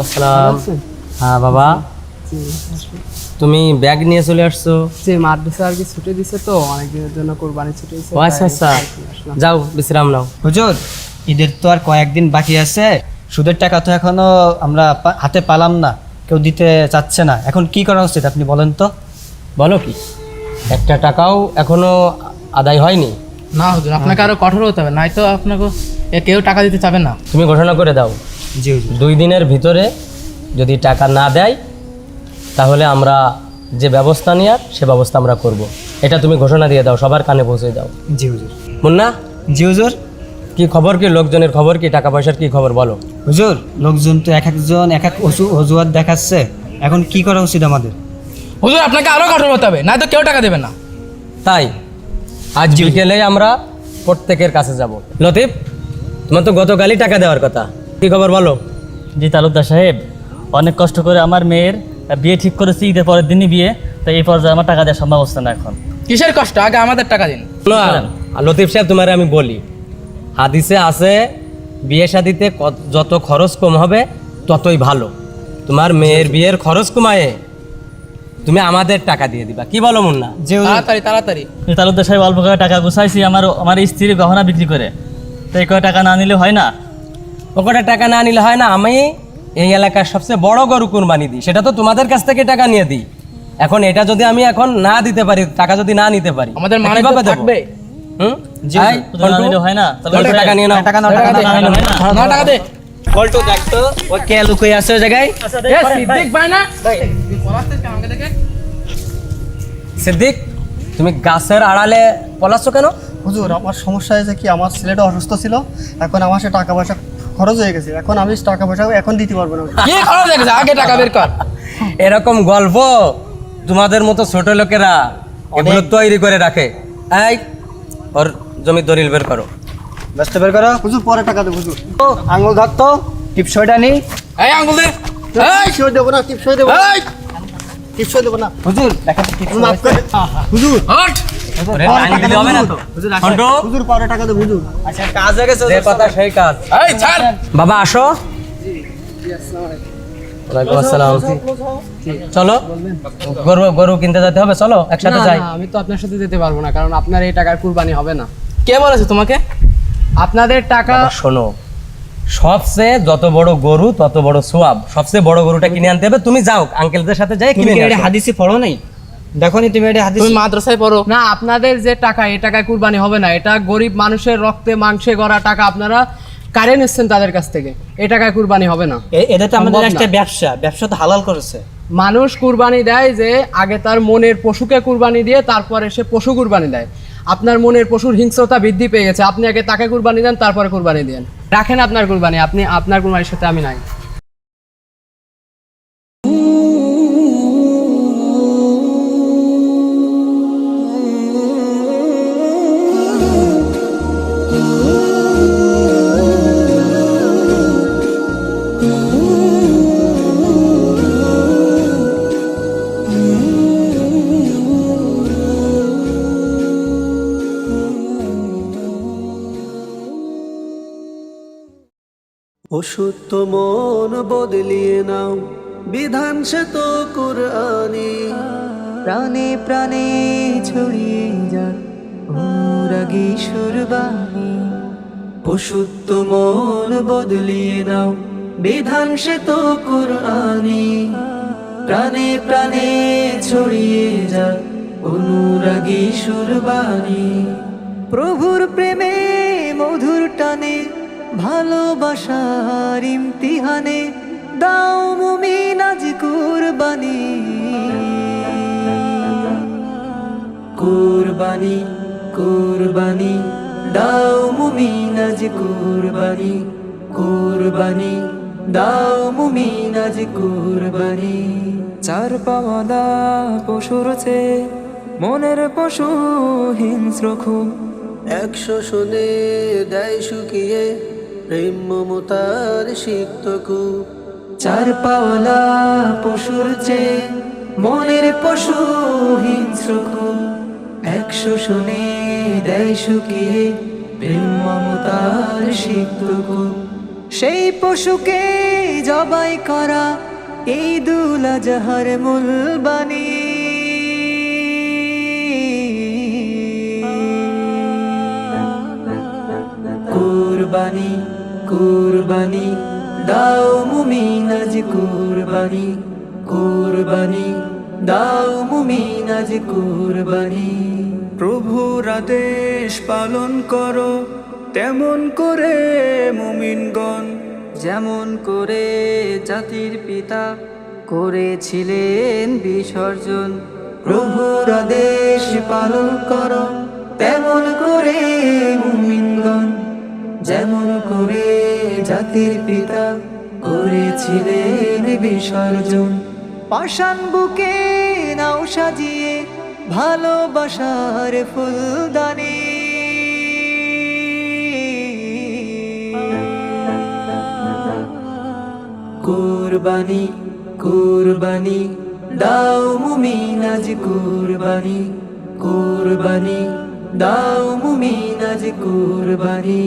আসসালাম। হ্যাঁ বাবা। তুমি ব্যাগ নিয়ে চলে আসছো? যে মাদ্রাসা আর কি ছুটি দিছে তো অনেক দিনের জন্য কোরবানি ছুটি দিছে আচ্ছা আচ্ছা। যাও বিশ্রাম নাও। হুজুর ঈদের তো আর কয়েকদিন বাকি আছে। সুদের টাকা তো এখনও আমরা হাতে পালাম না। কেউ দিতে চাচ্ছে না। এখন কি করা উচিত আপনি বলেন তো। বলো কি? একটা টাকাও এখনও আদায় হয়নি। না হুজুর আপনাকে আরও কঠোর হতে হবে। নয়তো আপনাকে এ কেউ টাকা দিতে চাবে না। তুমি ঘোষণা করে দাও। জি হুজুর দুই দিনের ভিতরে যদি টাকা না দেয় তাহলে আমরা যে ব্যবস্থা নেওয়ার সে ব্যবস্থা আমরা করব। এটা তুমি ঘোষণা দিয়ে দাও সবার কানে পৌঁছে দাও। জি হুজুর। মুন্না? জি হুজুর। কি খবর কি? লোকজনের খবর কি? টাকা পয়সার কি খবর বলো। হুজুর লোকজন তো এক একজন এক এক অজু অজুহাত দেখাচ্ছে। এখন কি করা উচিত আমাদের? হুজুর আপনাকে আরও কঠোর হতে হবে নয়তো কেউ টাকা দেবে না। তাই আজ বিকেলে আমরা প্রত্যেকের কাছে যাব। লতিফ? তোমার তো গতকালই টাকা দেওয়ার কথা। কি খবর বলো? জি তালুকদার সাহেব অনেক কষ্ট করে আমার মেয়ের বিয়ে ঠিক করেছি ঈদের পরের দিনই বিয়ে তাই এই পর্যায়ে আমার টাকা দেওয়ার সম্ভব হচ্ছে না এখন। কিসের কষ্ট? আগে আমাদের টাকা দিন। আর লতিফ সাহেব তোমার আমি বলি হাদিসে আছে বিয়ে শাদিতে যত খরচ কম হবে ততই ভালো। তোমার মেয়ের বিয়ের খরচ কমায়ে তুমি আমাদের টাকা দিয়ে দিবা। কি বলো মুন্না? তাড়াতাড়ি তাড়াতাড়ি। তালুকদার সাহেব অল্প করে টাকা গুছাইছি আমার আমার স্ত্রীর গহনা বিক্রি করে। তো এই কয় টাকা না নিলে হয় না? ওখানে টাকা না নিলে হয় না? আমি এই এলাকার সবচেয়ে বড় গরু কুরবানি দিই। সেটা তো তোমাদের কাছ থেকে টাকা নিয়ে দিই। এখন এটা যদি আমি এখন না দিতে পারি টাকা যদি না নিতে পারি আমাদের মানে কীভাবে থাকবে। হুম? জি, না নিলে হয় না? বল্টু, টাকা নিয়ে নাও। টাকা নাও টাকা টাকা দে। না নিলে না? না টাকা দে। বল্টু দেখতো ও কে লুকিয়ে আছে ওই জায়গায়? এ, সিদ্দিক ভাই না? সিদ্দিক তুমি গাছের আড়ালে পলাচ্ছ কেন? হুজুর আমার সমস্যা হয়েছে কি আমার ছেলেটা অসুস্থ ছিল এখন আমার সে টাকা পয়সা খরচ হয়ে গেছে এখন আমি টাকা পয়সা এখন দিতে পারব না। কি খরচ দেখেছে আগে টাকা বের কর। এরকম গল্প তোমাদের মতো ছোট লোকেরা এগুলো তৈরি করে রাখে। এই ওর জমি দলিল বের করো। ব্যস্ত বের করো। হুজুর পরে টাকা দেবো হুজুর। ও, আঙুল ধরতো টিপসইটা নেই এই আঙ্গুল দে। এই। টিপসই দেবো না টিপসই দেবো না। এই। টিপসই দেবো না। হুজুর দেখা মাফ করে। হুজুর। হট ওরে দিলে হবে না তো। ফন্টু, হুজুর পরে টাকা দেবো হুজুর। আচ্ছা কাজ হয়ে গেছে যে কথা সেই কাজ। এই ছাড়। বাবা আসো। ওয়ালাইকুম আসসালাম। চলো গরু গরু কিনতে যেতে হবে চলো একসাথে যাই। আমি তো আপনার সাথে যেতে পারব না কারণ আপনার এই টাকার কুরবানি হবে না। কে বলেছে তোমাকে? আপনাদের টাকা শোনো। সবচেয়ে যত বড় গরু তত বড় সোয়াব। সবচেয়ে বড় গরুটা কিনে আনতে হবে। তুমি যাও আঙ্কেলদের সাথে যাই কিনে। হাদিসে পড়ো নাই? দেখো নি তুমি এটা হাদিস? তুমি মাদ্রাসায় পড়ো। না আপনাদের যে টাকা এই টাকায় কুরবানি হবে না। এটা গরিব মানুষের রক্তে মাংসে গড়া টাকা আপনারা কারে নিচ্ছেন তাদের কাছ থেকে? এই টাকায় কুরবানি হবে না। এটা তো আমাদের একটা ব্যবসা। ব্যবসা তো হালাল করেছে। মানুষ কুরবানি দেয় যে আগে তার মনের পশুকে কুরবানি দিয়ে তারপরে সে পশু কুরবানি দেয়। আপনার মনের পশুর হিংস্রতা বৃদ্ধি পেয়ে গেছে। আপনি আগে তাকে কুরবানি দেন তারপরে কুরবানি দেন। রাখেন আপনার কুরবানি। আপনি আপনার কুরবানির সাথে আমি নাই। অসুস্থ মন বদলিয়ে নাও বিধান সে তো কুরআনি প্রাণে প্রাণে ছড়িয়ে যাক অনুরাগী সুরবাণী। অসুস্থ মন বদলিয়ে নাও বিধান সে তো কুরআনি প্রাণে প্রাণে ছড়িয়ে যাক অনুরাগী সুরবাণী। প্রভুর প্রেমে মধুর টানে ভালোবাসার ইমতিহানে দাও মুমিন আজ কুরবানি। কুরবানি কুরবানি দাও মুমিন আজ কুরবানি। কুরবানি দাও মুমিন আজ কুরবানি। চার পাওয়ালা পশুর চেয়ে মনের পশু হিংস্র খুব একশো শুনে দেয় শুকিয়ে প্রেম মমতার সিক্ত চার পাওয়ালা পশুর চেয়ে মনের পশু হিংস্র একশো শুনে দেয় শুকিয়ে প্রেম মমতার সিক্ত সেই পশুকে জবাই করা এই দুলা জাহার মূলবাণী কুরবানি কুরবানি দাও মুমিন আজ কুরবানি কুরবানি দাও মুমিন আজ কুরবানি। প্রভুর আদেশ পালন করো তেমন করে মুমিনগণ। যেমন করে জাতির পিতা করেছিলেন বিসর্জন। প্রভুর আদেশ পালন করো তেমন করে মুমিনগণ। যেমন জাতির পিতা করেছিলেন বিসর্জন। পাষাণ বুকে নাও সাজিয়ে ভালোবাসার ফুলদানি। কুরবানি কুরবানি, দাও মুমিন আজ কুরবানি। কুরবানি, দাও মুমিন কুরবানি।